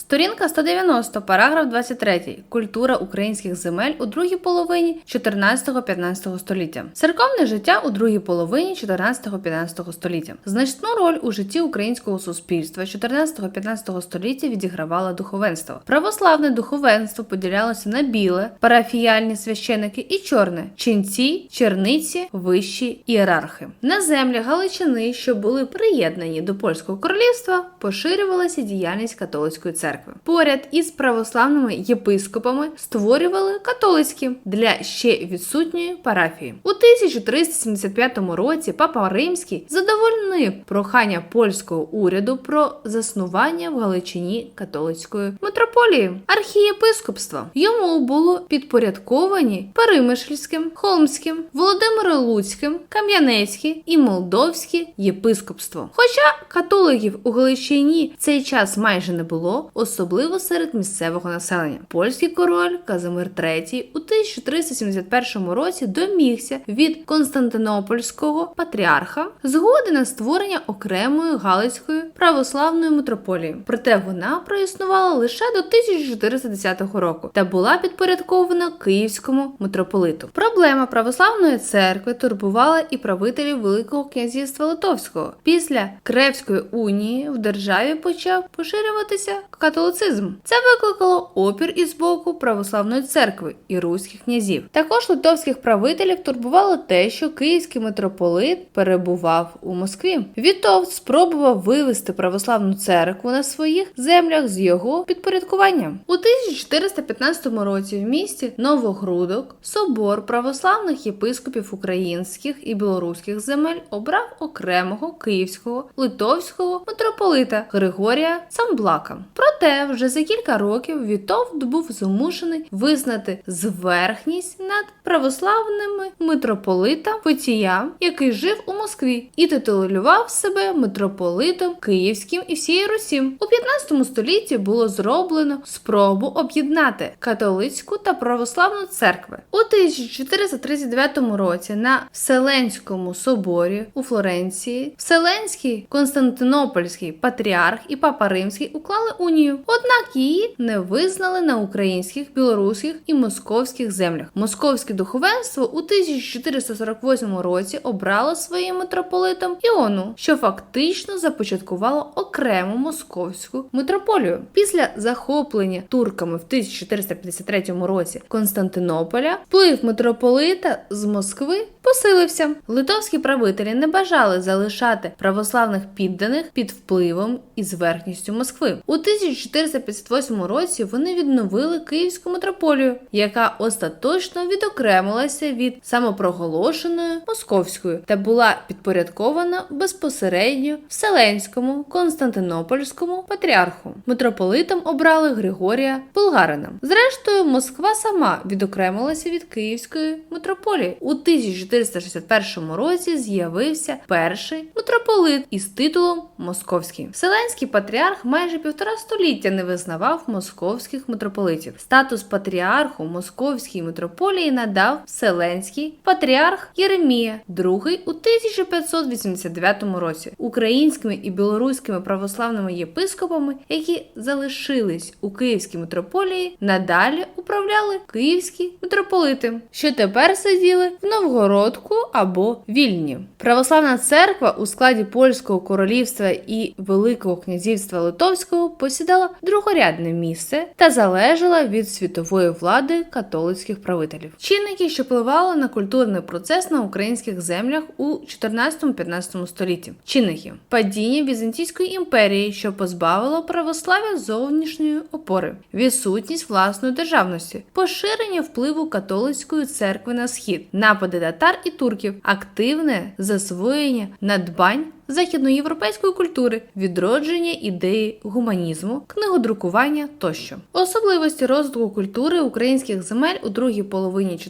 Сторінка 190, параграф 23. Культура українських земель у другій половині 14-15 століття. Церковне життя у другій половині 14-15 століття. Значну роль у житті українського суспільства 14-15 століття відігравало духовенство. Православне духовенство поділялося на біле, парафіяльні священики і чорне ченці, черниці, вищі ієрархи. На землях Галичини, що були приєднані до польського королівства, поширювалася діяльність католицької церкви. Поряд із православними єпископами створювали католицькі для ще відсутньої парафії. У 1375 році папа Римський задовольнив прохання польського уряду про заснування в Галичині католицької митрополії архієпископства. Йому було підпорядковані Перемишльським, Холмським, Володимиро-Луцьким, Кам'янецьке і Молдовське єпископство. Хоча католиків у Галичині цей час майже не було, особливо серед місцевого населення. Польський король Казимир III у 1371 році домігся від Константинопольського патріарха згоди на створення окремої Галицької православної митрополії. Проте вона проіснувала лише до 1410 року та була підпорядкована Київському митрополиту. Проблема православної церкви турбувала і правителів Великого князівства Литовського. Після Кревської унії в державі почав поширюватися католицизм. Це викликало опір із боку православної церкви і руських князів. Також литовських правителів турбувало те, що київський митрополит перебував у Москві. Вітовт спробував вивести православну церкву на своїх землях з його підпорядкуванням. У 1415 році в місті Новогрудок собор православних єпископів українських і білоруських земель обрав окремого київського литовського митрополита Григорія Цамблака. Проте вже за кілька років Вітовт був змушений визнати зверхність над православними митрополита Фотія, який жив у Москві, і титулював себе митрополитом Київським і всієї Русі. У 15 столітті було зроблено спробу об'єднати католицьку та православну церкви. У 1439 році на Вселенському соборі у Флоренції Вселенський Константинопольський патріарх і папа Римський уклали унію, однак її не визнали на українських, білоруських і московських землях. Московське духовенство у 1448 році обрало своїм митрополитом Іону, що фактично започаткувало окрему московську митрополію. Після захоплення турками в 1453 році Константинополя вплив митрополита з Москви посилився. Литовські правителі не бажали залишати православних підданих під впливом і зверхністю Москви. У 1458 році вони відновили Київську митрополію, яка остаточно відокремилася від самопроголошеної московської та була підпорядкована безпосередньо Вселенському Константинопольському патріарху. Митрополитом обрали Григорія Булгарина. Зрештою, Москва сама відокремилася від Київської митрополії. У 1461 році з'явився перший митрополит із титулом Московський. Вселенський патріарх майже півтора століття не визнавав московських митрополитів. Статус патріарху Московській митрополії надав Вселенський патріарх Єремія, другий у 1589 році. Українськими і білоруськими православними єпископами, які залишились у Київській митрополії, надалі управляли київські митрополити, що тепер сиділи в Новгородку або Вільні. Православна церква у складі польського королівства і Великого князівства Литовського посідала другорядне місце та залежала від світової влади католицьких правителів. Чинники, що впливали на культурний процес на українських землях у 14-15 столітті. Чинники. Падіння Візантійської імперії, що позбавило православ'я зовнішньої опори, відсутність власної державності, поширення впливу католицької церкви на схід, напади татар і турків, активне засвоєння надбань західноєвропейської культури, відродження ідеї гуманізму, книгодрукування тощо. Особливості розвитку культури українських земель у другій половині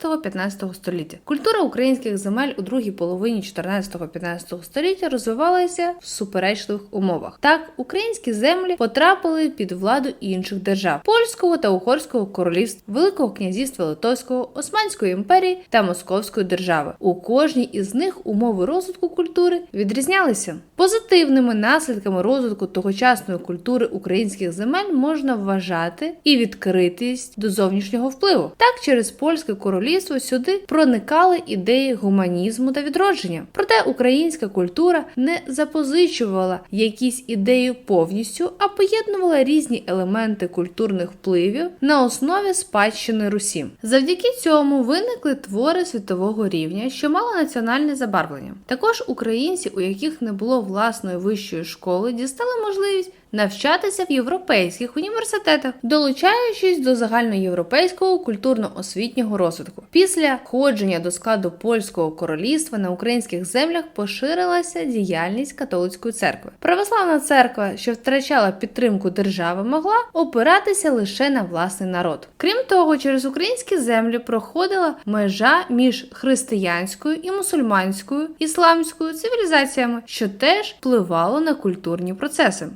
14-15 століття. Культура українських земель у другій половині 14-15 століття розвивалася в суперечливих умовах. Так, українські землі потрапили під владу інших держав польського та угорського королівств, Великого князівства Литовського, Османської імперії та Московської держави. У кожній із них умови розвитку культури відрізняються відрізнялися. Позитивними наслідками розвитку тогочасної культури українських земель можна вважати і відкритість до зовнішнього впливу. Так, через польське королівство сюди проникали ідеї гуманізму та відродження. Проте українська культура не запозичувала якісь ідеї повністю, а поєднувала різні елементи культурних впливів на основі спадщини Русі. Завдяки цьому виникли твори світового рівня, що мали національне забарвлення. Також українці, у яких не було власної вищої школи, дістали можливість навчатися в європейських університетах, долучаючись до загальноєвропейського культурно-освітнього розвитку. Після входження до складу польського королівства на українських землях поширилася діяльність католицької церкви. Православна церква, що втрачала підтримку держави, могла опиратися лише на власний народ. Крім того, через українські землі проходила межа між християнською і мусульманською ісламською цивілізаціями, що теж впливало на культурні процеси.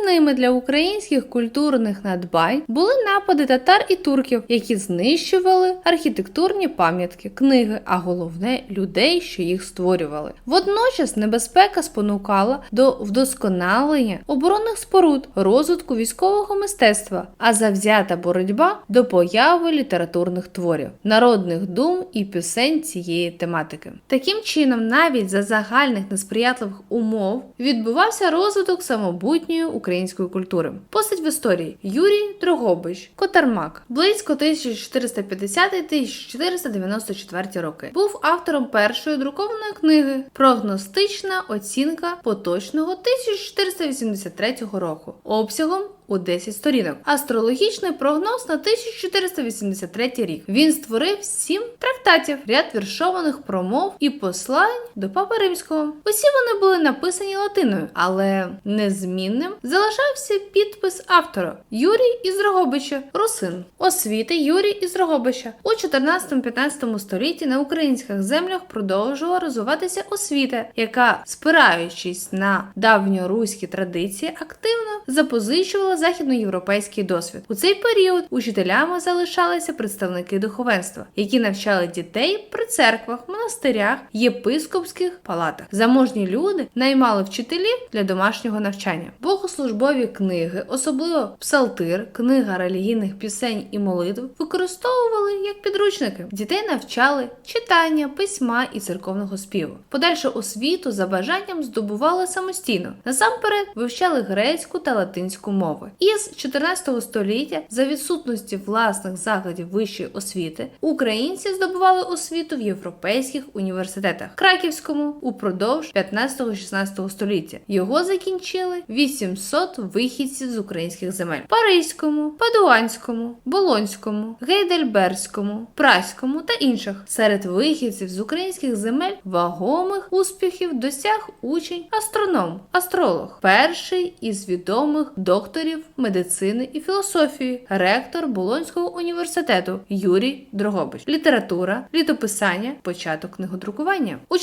Руйнівними для українських культурних надбань були напади татар і турків, які знищували архітектурні пам'ятки, книги, а головне людей, що їх створювали. Водночас небезпека спонукала до вдосконалення оборонних споруд, розвитку військового мистецтва, а завзята боротьба до появи літературних творів, народних дум і пісень цієї тематики. Таким чином, навіть за загальних несприятливих умов відбувався розвиток самобутньої української культури. Постать в історії Юрій Дрогобич, Котармак, близько 1450-1494 роки. Був автором першої друкованої книги Прогностична оцінка поточного 1483 року обсягом у 10 сторінок. Астрологічний прогноз на 1483 рік. Він створив сім трактатів, ряд віршованих промов і послань до Папи Римського. Усі вони були написані латиною, але незмінним залишався підпис автора Юрій із Рогобича, Русин. Освіти Юрій із Рогобича. У 14-15 столітті на українських землях продовжувала розвиватися освіта, яка, спираючись на давньоруські традиції, активно запозичувала західноєвропейський досвід. У цей період учителями залишалися представники духовенства, які навчали дітей при церквах, монастирях, єпископських палатах. Заможні люди наймали вчителів для домашнього навчання. Богослужбові книги, особливо псалтир, книга релігійних пісень і молитв, використовували як підручники. Дітей навчали читання, письма і церковного співу. Подальшу освіту за бажанням здобували самостійно. Насамперед вивчали грецьку та латинську мови. Із 14 століття, за відсутності власних закладів вищої освіти, українці здобували освіту в європейських університетах Краківському упродовж 15-16 століття. Його закінчили 800 вихідців з українських земель: Паризькому, Падуанському, Болонському, Гейдельберському, Праському та інших. Серед вихідців з українських земель вагомих успіхів досяг учень астроном, астролог, перший із відомих докторів медицини і філософії, ректор Болонського університету Юрій Дрогобич, література, літописання, початок книгодрукування. У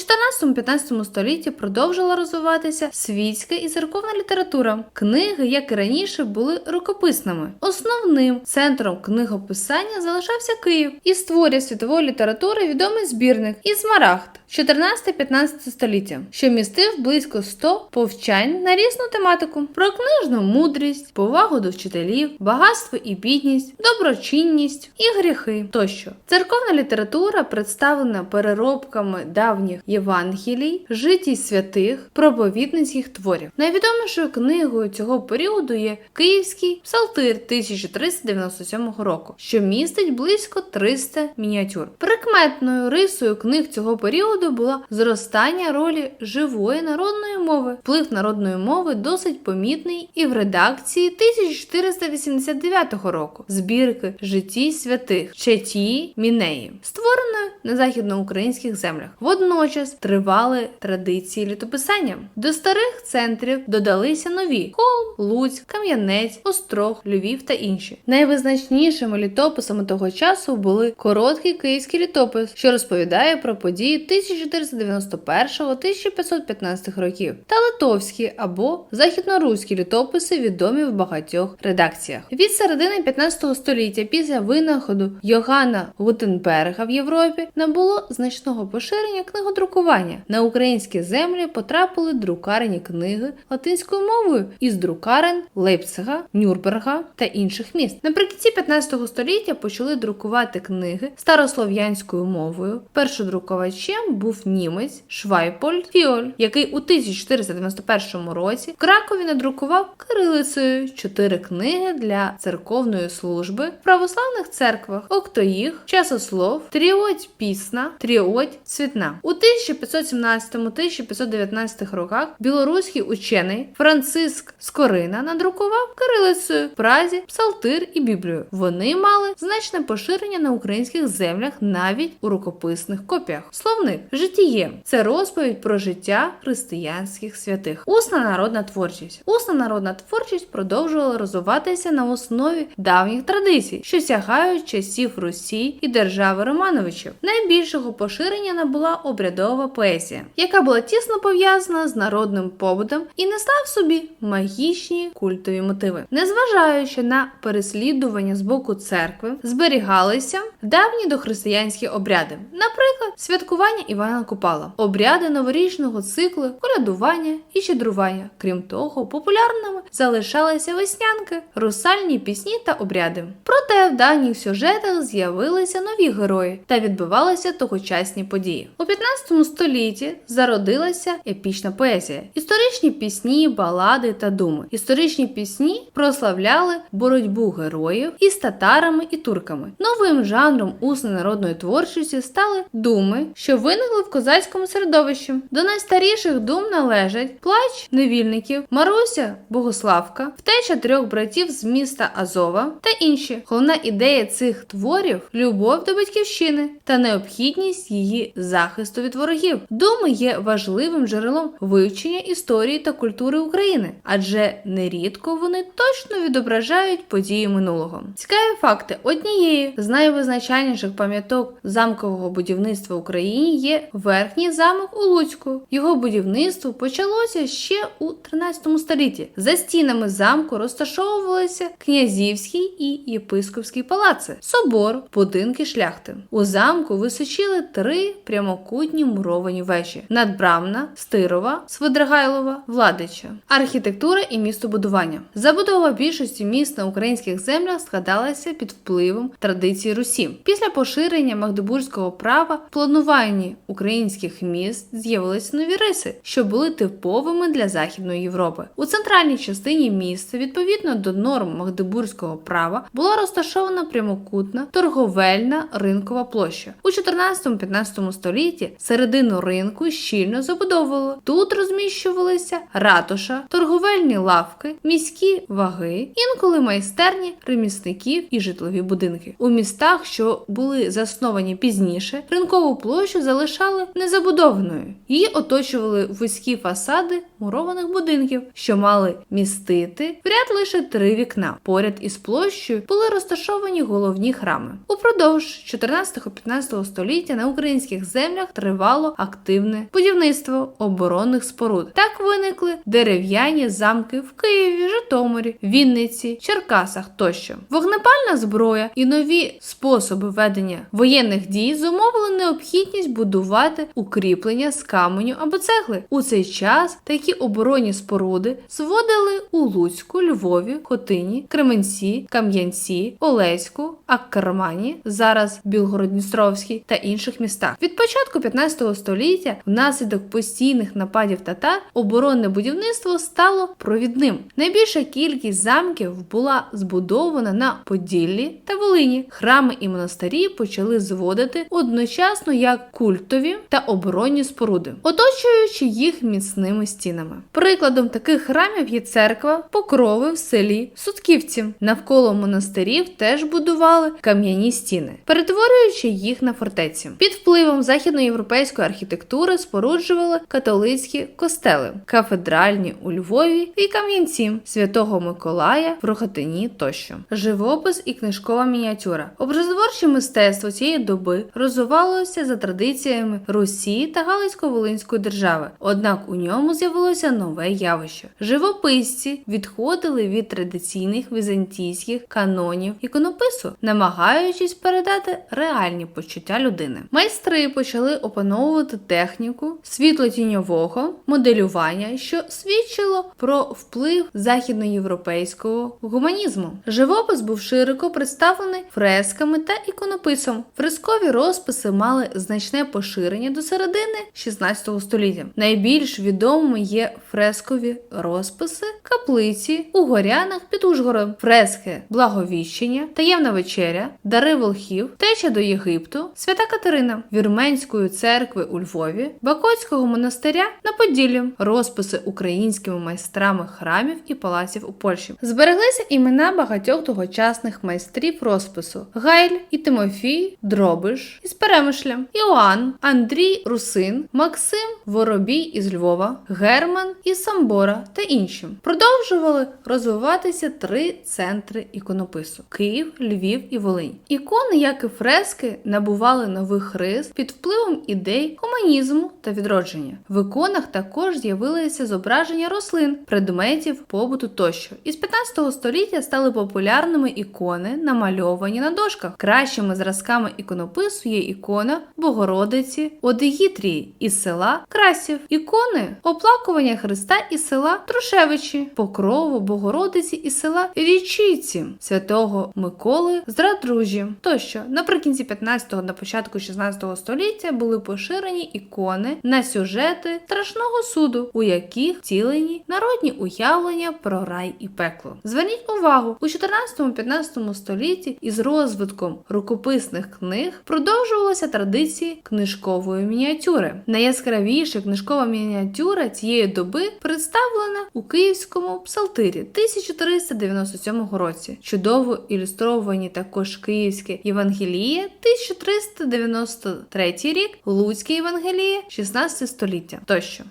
14-15 столітті продовжила розвиватися світська і церковна література. Книги, як і раніше, були рукописними. Основним центром книгописання залишався Київ і створює світової літератури відомий збірник Ізмарагд 14-15 століття, що містив близько 100 повчань на різну тематику про книжну мудрість, повагу до вчителів, багатство і бідність, доброчинність і гріхи тощо. Церковна література представлена переробками давніх Євангелій, житій святих, проповідницьких творів. Найвідомішою книгою цього періоду є Київський псалтир 1397 року, що містить близько 300 мініатюр. Прикметною рисою книг цього періоду була зростання ролі живої народної мови. Вплив народної мови досить помітний і в редакції 1489 року збірки житті святих Четії Мінеї, створеної на західноукраїнських землях. Водночас тривали традиції літописання. До старих центрів додалися нові: Холм, Луцьк, Кам'янець, Острог, Львів та інші. Найвизначнішими літописами того часу були короткий київський літопис, що розповідає про події 1491-1515 років, та литовські або західноруські літописи, відомі в багатьох редакціях. Від середини 15 століття, після винаходу Йоганна Гутенберга в Європі, набуло значного поширення книгодрукування. На українські землі потрапили друкарені книги латинською мовою із друкарен Лейпцига, Нюрнберга та інших міст. Наприкінці 15 століття почали друкувати книги старослов'янською мовою. Першодрукувачем був німець Швайпольд Фіоль, який у 1491 році в Кракові надрукував кирилицею чотири книги для церковної служби в православних церквах: Октоїх, Часослов, Тріоть Пісна, Тріоть Цвітна. У 1517-1519 роках білоруський учений Франциск Скорина надрукував кирилицею в Празі, Псалтир і Біблію. Вони мали значне поширення на українських землях навіть у рукописних копіях. Словник житіє це розповідь про життя християнських святих. Усна народна творчість. Усна народна творчість продовжувала розвиватися на основі давніх традицій, що сягають часів Русі і держави Романовичів. Найбільшого поширення набула обрядова поезія, яка була тісно пов'язана з народним побутом і несла в собі магічні культові мотиви. Незважаючи на переслідування з боку церкви, зберігалися давні дохристиянські обряди, наприклад, святкування Івана Купала, обряди новорічного циклу, колядування і щедрування. Крім того, популярними залишалися веснянки, русальні пісні та обряди. Проте в давніх сюжетах з'явилися нові герої та відбувалися тогочасні події. У 15 столітті зародилася епічна поезія, історичні пісні, балади та думи. Історичні пісні прославляли боротьбу героїв із татарами і турками. Новим жанром усної народної творчості стали думи, що виникли в козацькому середовищі. До найстаріших дум належать плач невільників, Маруся Богославка, втеча трьох братів з міста Азова та інші. Головна ідея цих творів любов до батьківщини та необхідність її захисту від ворогів. Думи є важливим джерелом вивчення історії та культури України, адже нерідко вони точно відображають події минулого. Цікаві факти однією з найвизначальніших пам'яток замкового будівництва в Україні є верхній замок у Луцьку. Його будівництво почалося ще у 13 столітті. За стінами замку розташовувалися князівський і єпископський палаци, собор, будинки шляхти. У замку височили три прямокутні муровані вежі: надбрамна, стирова, Свидригайлова, Владича, архітектура і містобудування. Забудова більшості міст на українських землях складалася під впливом традиції Русі. Після поширення магдебурзького права в плануванні українських міст з'явилися нові риси, що були типовими для Західної Європи. У центральній частині міста, відповідно до норм магдебурзького права, була розташована прямокутна торговельна ринкова площа. У 14-15 столітті середину ринку щільно забудовували. Тут розміщувалися ратуша, торговельні лавки, міські ваги, інколи майстерні ремісників і житлові будинки. У містах, що були засновані пізніше, ринкову площу залишали незабудованою. Її оточували вузькі фасади мурованих будинків, що мали містити в ряд лише три вікна. Поряд із площею були розташовані головні храми. Упродовж 14-15 століття на українських землях тривало активне будівництво оборонних споруд. Так виникли дерев'яні замки в Києві, Житомирі, Вінниці, Черкасах тощо. Вогнепальна зброя і нові способи ведення воєнних дій зумовили необхідність будувати укріплення з каменю або цегли. У цей час такі оборонні споруди зводили у Луцьку, Львові, Хотині, Кременці, Кам'янці, Олеську, Аккармані, зараз Білгород-Дністровський та інших містах. Від початку 15 століття, внаслідок постійних нападів татар, оборонне будівництво стало провідним. Найбільша кількість замків була збудована на Поділлі та Волині. Храми і монастирі почали зводити одночасно як культові та оборонні споруди, оточуючи їх міцними стінами. Прикладом таких храмів є церква Покрови в селі Сутківці. Навколо монастирів теж будували кам'яні стіни, перетворюючи їх на фортеці. Під впливом західноєвропейської архітектури споруджували католицькі костели, кафедральні у Львові і Кам'янці, Святого Миколая в Рохотині тощо. Живопис і книжкова мініатюра. Образотворче мистецтво цієї доби розвивалося за традиціями Русі та Галицько-Волинської держави. Однак у ньому з'явилося нове явище. Живописці відходили від традиційних візантійських канонів іконопису, намагаючись передати реальні почуття людини. Майстри почали опановувати техніку світлотіньового моделювання, що свідчило про вплив західноєвропейського гуманізму. Живопис був широко представлений фресками та іконописом. Фрескові розписи мали значне поширення до середини 16 століття. Найбільш відомими є фрескові розписи каплиці у горянах під Ужгородом, фрески Благовіщення, таємна вечеря, дари волхів, теча до Єгипту, свята Катерина, Вірменської церкви у Львові, Бакотського монастиря на Поділлі, розписи українськими майстрами храмів і палаців у Польщі. Збереглися імена багатьох тогочасних майстрів розпису: Гайль і Тимофій, Дробиш із Перемишля, Іоанн, Андрій Русин, Максим Воробій із Львова, Герман із Самбора та інші. Продовжували розвиватися три центри іконопису: Київ, Львів і Волинь. Ікони, як і фрески, набували нових рис під впливом ідей гуманізму та відродження. В іконах також з'явилися зображення рослин, предметів, побуту тощо. Із 15 століття стали популярними ікони, намальовані на дошках. Кращими зразками іконопису є ікона Богородиці Одегітрії із села Красів, ікони оплакування Христа із села Трушевичі, покрову Богородиці із села Річиці, святого Миколи з Радружі тощо. Наприкінці 15-го на початку 16 століття були поширені ікони на сюжети страшного суду, у яких втілені народні уявлення про рай і пекло. Зверніть увагу, у 14-15 столітті із розвитком рукописних книг продовжувалися традиції книжкової мініатюри. Найяскравіша книжкова мініатюра цієї доби представлена у київському псалтирі 1397 році. Чудово ілюстровані також Київське Євангеліє 1393 рік, Луцьке Євангеліє 16 століття тощо.